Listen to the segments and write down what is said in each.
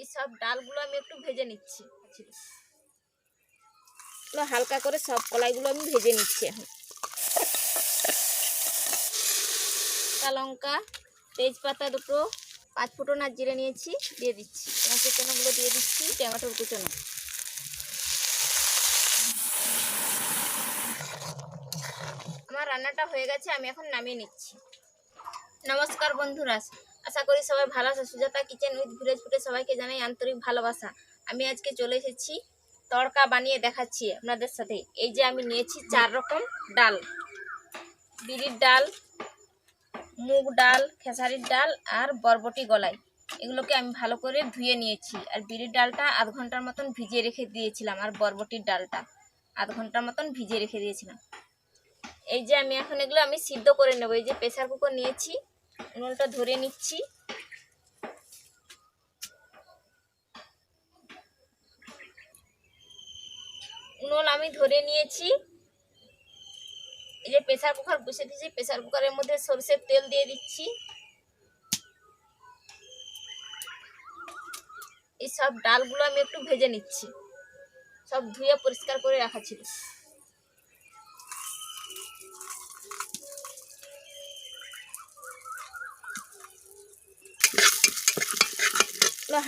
এই সব ডালগুলো আমি একটু ভেজে নিচ্ছি। হালকা করে সব কলাইগুলো আমি ভেজে নিচ্ছি এখন। কাঁচা লঙ্কা তেজপাতা দুটো পাঁচ ফুটন আর জিরে নিয়েছি দিয়ে দিচ্ছি। কুচনোগুলো দিয়ে দিচ্ছি টমেটোর কুচনো। আমার রান্নাটা হয়ে গেছে আমি এখন নামিয়ে নিচ্ছি। নমস্কার বন্ধুরা আশা করি সবাই ভালো আছে। সুজাতা কিচেন উইথ ভিলেজ ফুটে সবাইকে জানাই আন্তরিক ভালোবাসা। আমি আজকে চলে এসেছি তড়কা বানিয়ে দেখাচ্ছি আপনাদের সাথে। এই যে আমি নিয়েছি চার রকম ডাল। বিরির ডাল, মুগ ডাল, খেসারির ডাল আর বরবটি গলাই এগুলোকে আমি ভালো করে ধুয়ে নিয়েছি। আর বিরির ডালটা আধ ঘণ্টার মতন ভিজিয়ে রেখে দিয়েছিলাম, আর বরবটির ডালটা আধ ঘণ্টার মতন ভিজিয়ে রেখে দিয়েছিলাম। এই যে আমি এখন এগুলো আমি সিদ্ধ করে নেব। এই যে প্রেসার কুকার নিয়েছি উনুনটা ধরে নিচ্ছি। উনুন আমি ধরে নিয়েছি। এই যে প্রেসার কুকার বসে দিয়েছি, প্রেসার কুকারের মধ্যে সরষের তেল দিয়ে দিচ্ছি। এই সব ডালগুলো আমি একটু ভেজে নিচ্ছি। সব ধুয়ে পরিষ্কার করে রাখা ছিল।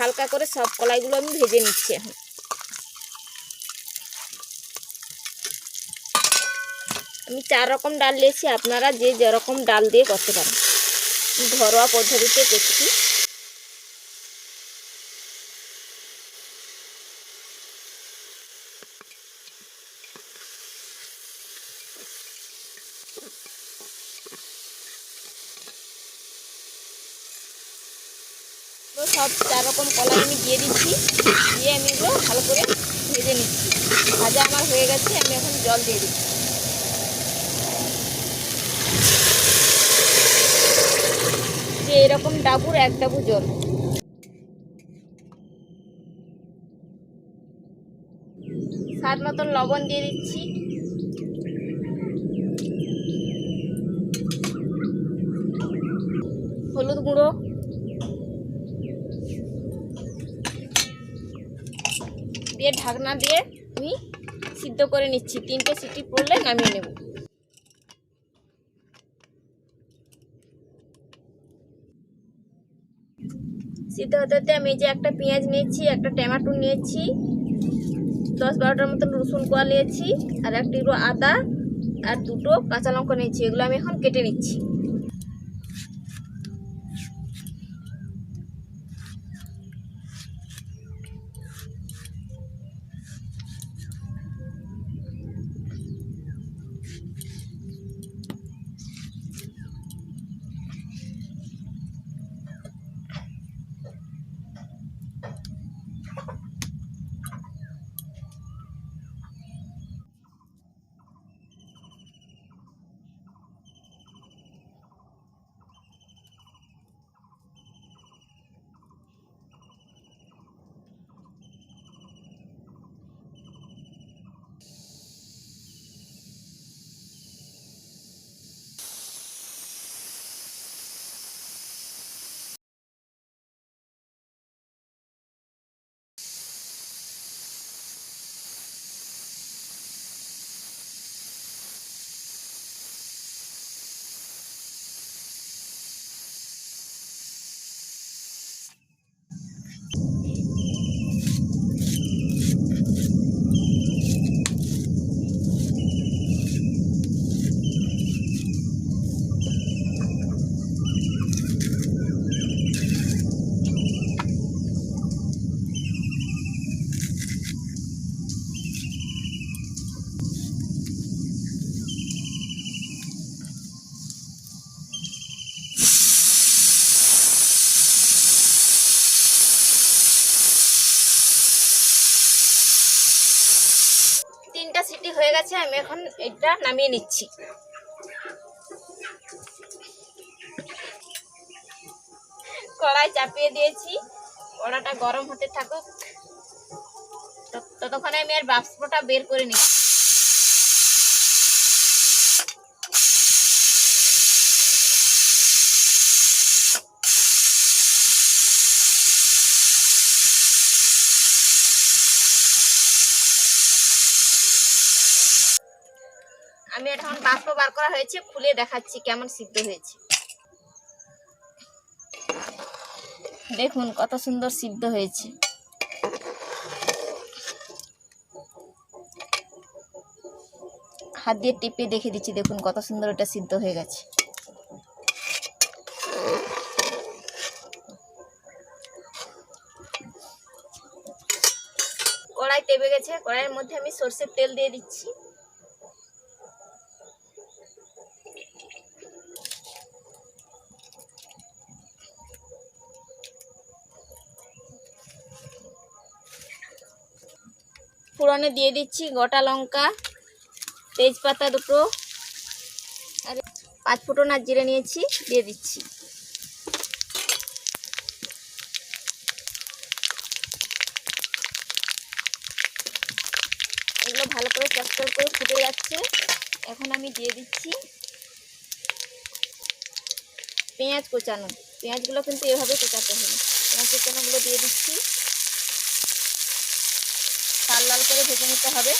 হালকা করে সব কলাইগুলো আমি ভেজে নিচ্ছি এখন। আমি চার রকম ডাল নিয়েছি, আপনারা যে যেরকম ডাল দিয়ে করতে পারেন। ঘরোয়া পদ্ধতিতে করছি। সব চার রকম কলাই আমি দিয়ে দিচ্ছি। দিয়ে আমি এগুলো ভালো করে ভেজে নিচ্ছি। ভাজা আমার হয়ে গেছে, আমি এখন জল দিয়ে দিচ্ছি। যে এরকম ডাবুর এক ডাবু জল। স্বাদ মতন লবণ দিয়ে দিচ্ছি। হলুদ গুঁড়ো। দিয়ে ঢাকনা দিয়ে আমি সিদ্ধ করে নিচ্ছি। তিনটে সিটি পড়লে নামিয়ে নেব। সিদ্ধ হতে হতে আমি যে একটা পেঁয়াজ নিয়েছি, একটা টমেটো নিয়েছি, দশ বারোটার মতন রসুন কোয়া নিয়েছি, আর এক টিকরো আদা, আর দুটো কাঁচা লঙ্কা নিয়েছি। এগুলো আমি এখন কেটে নিচ্ছি। হয়ে গেছে, আমি এখন এটা নামিয়ে নিচ্ছি। কড়াই চাপিয়ে দিয়েছি, কড়াটা গরম হতে থাকুক। ততক্ষণে আমি আর বাষ্পটা বের করে নিচ্ছি। আমি এখন বাষ্প বার করা হয়েছে, খুলে দেখাচ্ছি কেমন সিদ্ধ হয়েছে। দেখুন কত সুন্দর সিদ্ধ হয়েছে। হাত দিয়ে টিপে দেখে দিচ্ছি, দেখুন কত সুন্দর এটা সিদ্ধ হয়ে গেছে। কড়াই তেবে গেছে, কড়াইয়ের মধ্যে আমি সর্ষের তেল দিয়ে দিচ্ছি। ফোড়নে দিয়ে দিচ্ছি গোটা লঙ্কা, তেজপাতা দুটো, আর পাঁচ ফুটন আর জিরে নিয়েছি, দিয়ে দিচ্ছি। এগুলো ভালো করে চটচট করে ফুটে যাচ্ছে। এখন আমি দিয়ে দিচ্ছি পেঁয়াজ কোচানো। পেঁয়াজগুলো কিন্তু এভাবে কোচাতে হবে পেঁয়াজ কোচানোগুলো দিয়ে দিচ্ছি। লাল লাল করে ভেজে নিতে হবে।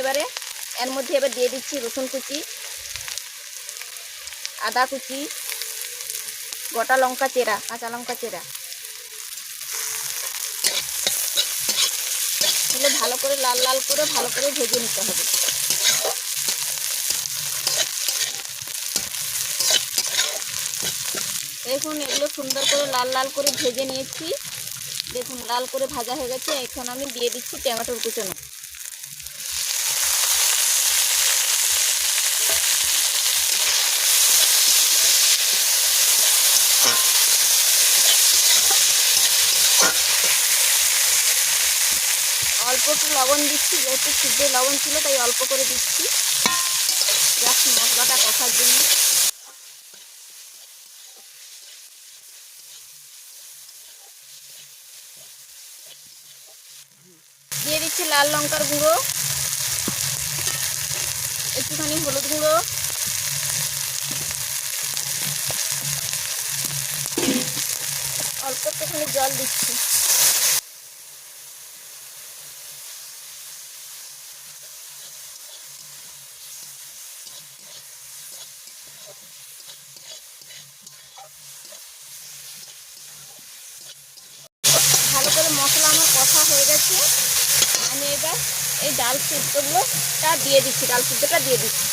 এবারে এর মধ্যে এবার দিয়ে দিচ্ছি রসুন কুচি, আদা কুচি, গোটা লঙ্কা চেরা, কাঁচা লঙ্কা চেরা। এগুলো ভালো করে লাল লাল করে ভালো করে ভেজে নিতে হবে। দেখুন, এগুলো সুন্দর করে লাল লাল করে ভেজে নিয়েছি। দেখুন, লাল করে ভাজা হয়ে গেছে। এখন আমি দিয়ে দিচ্ছি টমেটোর কুচনো। অল্প একটু লবণ দিচ্ছি, যেহেতু সিদ্ধ লবণ ছিল, তাই অল্প করে দিচ্ছি। জাস্ট মশলাটা কষার জন্য। দিয়ে দিচ্ছি লাল লঙ্কার গুঁড়ো একটুখানি হলুদ গুঁড়ো। অল্প একটুখানি জল দিচ্ছি ভালো করে মশলা আমার কষা হয়ে গেছে আমি এবার এই ডাল সিদ্ধগুলোটা দিয়ে দিচ্ছি ডাল সিদ্ধটা দিয়ে দিচ্ছি।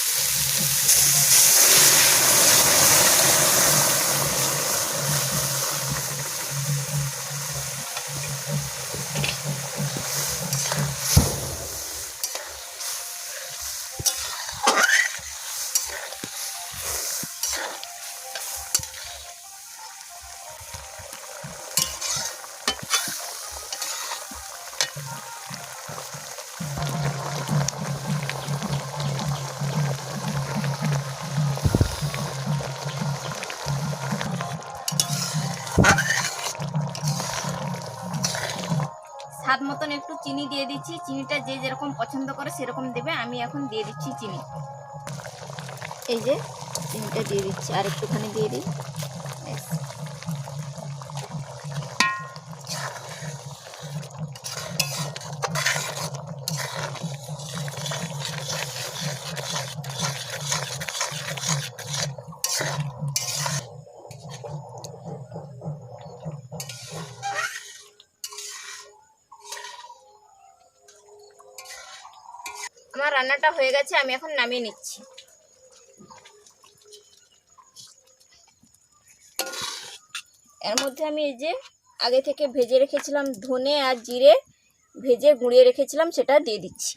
স্বাদ মতন একটু চিনি দিয়ে দিচ্ছি। চিনিটা যে যেরকম পছন্দ করে সেরকম দেবে। আমি এখন দিয়ে দিচ্ছি চিনি। এই যে, চিনিটা দিয়ে দিচ্ছি। আর একটুখানি দিয়ে দিই। রান্নাটা হয়ে গেছে, আমি এখন নামিয়ে নিচ্ছি। এর মধ্যে আমি এই যে আগে থেকে ভেজে রেখেছিলাম ধনে আর জিরে, ভেজে গুঁড়িয়ে রেখেছিলাম, সেটা দিয়ে দিচ্ছি।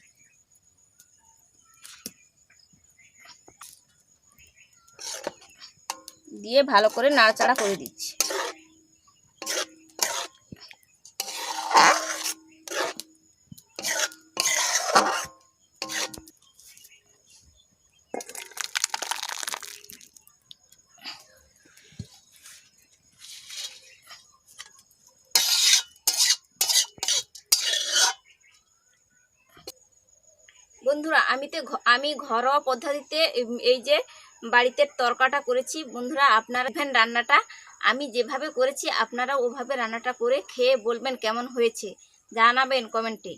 দিয়ে ভালো করে নাড়াচাড়া করে দিচ্ছি। বন্ধুরা, আমি তো আমি ঘরোয়া পদ্ধতিতে এই যে বাড়িতে তরকাটা করেছি, বন্ধুরা, আপনারা রান্নাটা আমি যেভাবে করেছি আপনারা ওভাবে রান্নাটা করে খেয়ে বলবেন কেমন হয়েছে। জানাবেন কমেন্টে।